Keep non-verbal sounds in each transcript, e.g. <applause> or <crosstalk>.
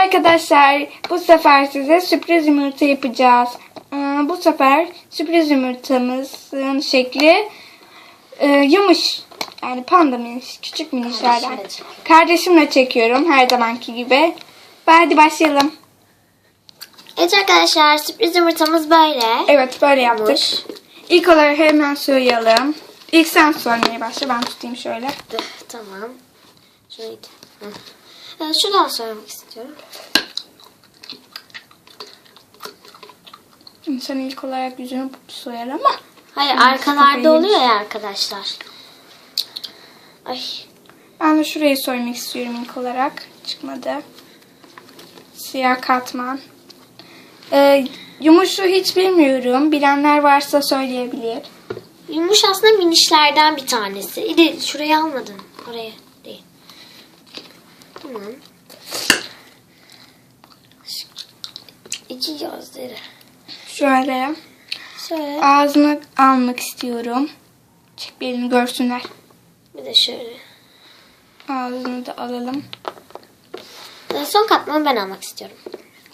arkadaşlar. Bu sefer size sürpriz yumurta yapacağız. Ee, bu sefer sürpriz yumurtamızın şekli e, yumuş. Yani panda miniş, küçük minişlerden. Kardeşimle çekiyorum. Kardeşimle çekiyorum her zamanki gibi. Hadi başlayalım. Evet arkadaşlar sürpriz yumurtamız böyle. Evet böyle yaptık. Yumuş. İlk olarak hemen soyalım. İlk sen soymaya başla. Ben tutayım şöyle. Tamam. İt. Hı. Ee, şuradan söylemek istiyorum. Sen ilk olarak yüzünü soyar ama. Hayır arkalarda oluyor ya arkadaşlar. Ay. Ben de şurayı soymak istiyorum ilk olarak. Çıkmadı. Siyah katman. Ee, yumuşu hiç bilmiyorum. Bilenler varsa söyleyebilir. Yumuş aslında minişlerden bir tanesi. İyi de şurayı almadın. Oraya değil. Tamam. İki gözleri. Şöyle Şöyle. ağzını almak istiyorum. Çek bir elini görsünler. Bir de şöyle. Ağzını da alalım. Ee, Son katmanı ben almak istiyorum.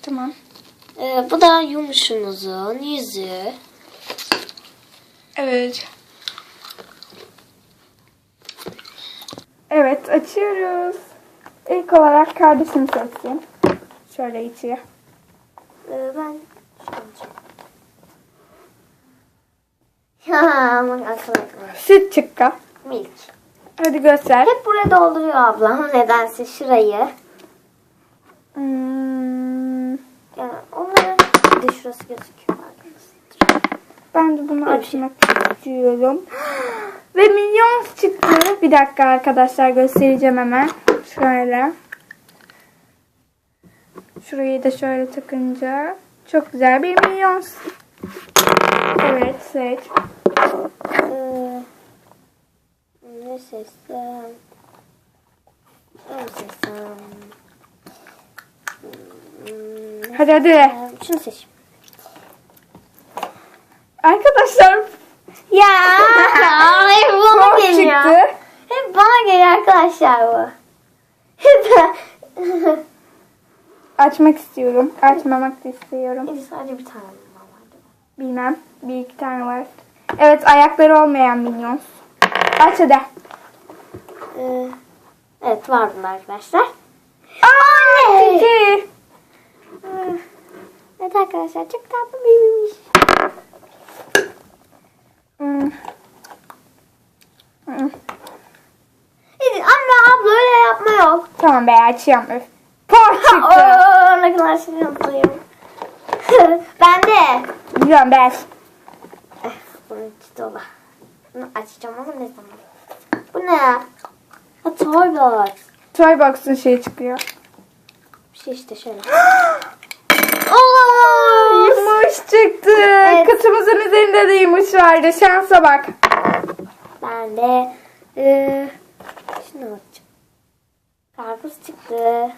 Tamam. Ee, bu da yumuşumuzun yüzü. Evet. Evet açıyoruz. İlk olarak kardeşim seçsin. Şöyle içi. Ee, ben <laughs> Ya aman aklıma Süt çıktı. Milk. Hadi göster. Hep buraya dolduruyor ablam <laughs> nedense şurayı. Hmm, Yani onların bir de şurası gözüküyor. ben de bunu açmak istiyorum. <gasps> Ve milyon çıktı. Bir dakika arkadaşlar göstereceğim hemen. Şöyle. Şurayı da şöyle takınca çok güzel bir milyon. Evet seç. Ee, ne seçsem? Ne seçsem? Hmm, Hadi hadi. Şunu seç. Arkadaşlar Ya, <laughs> hep bana geliyor. çıktı. Hep bana geliyor arkadaşlar bu. <laughs> Açmak istiyorum. Açmamak da istiyorum. Biz sadece bir tane bundan vardı. Bilmem. Bir iki tane var. Evet ayakları olmayan minyon. Aç hadi. Ee, evet var bunlar arkadaşlar. Aa, iki. Ee, Evet arkadaşlar çok tatlı büyümüş. Hmm. Hmm. Evet, anne abla öyle yapma yok. Tamam be açıyorum. Öf. Por <laughs> çıktı. Oo, ne kadar şanslıyım. <laughs> ben de. Biliyorum ben. Eh, içi dolu. Bunu açacağım ama ne zaman? Bu ne? Ha Toybox. Toybox'un şeyi çıkıyor. Bir şey işte şöyle. <gasps> Oo, Yumuş çıktı. Kutumuzun üzerinde de yumuş vardı. Şansa bak. Ben de e, şunu açacağım. Karpuz çıktı.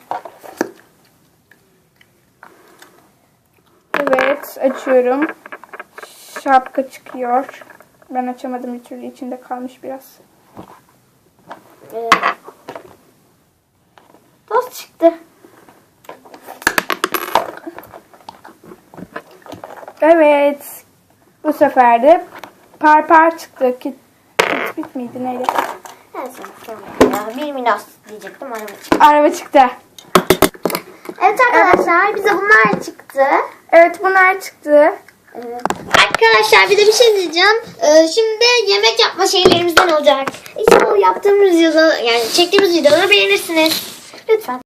Evet açıyorum. Şapka çıkıyor. Ben açamadım bir türlü içinde kalmış biraz. E, toz çıktı. Evet. Bu sefer de par par çıktı. Kit, kit miydi neydi? Bir minas diyecektim araba çıktı. Araba çıktı. Evet arkadaşlar bize bunlar çıktı. Evet bunlar çıktı. Evet. Arkadaşlar bir de bir şey diyeceğim. Ee, şimdi yemek yapma şeylerimizden olacak. İnşallah yaptığımız videoda yani çektiğimiz videoları beğenirsiniz. Lütfen.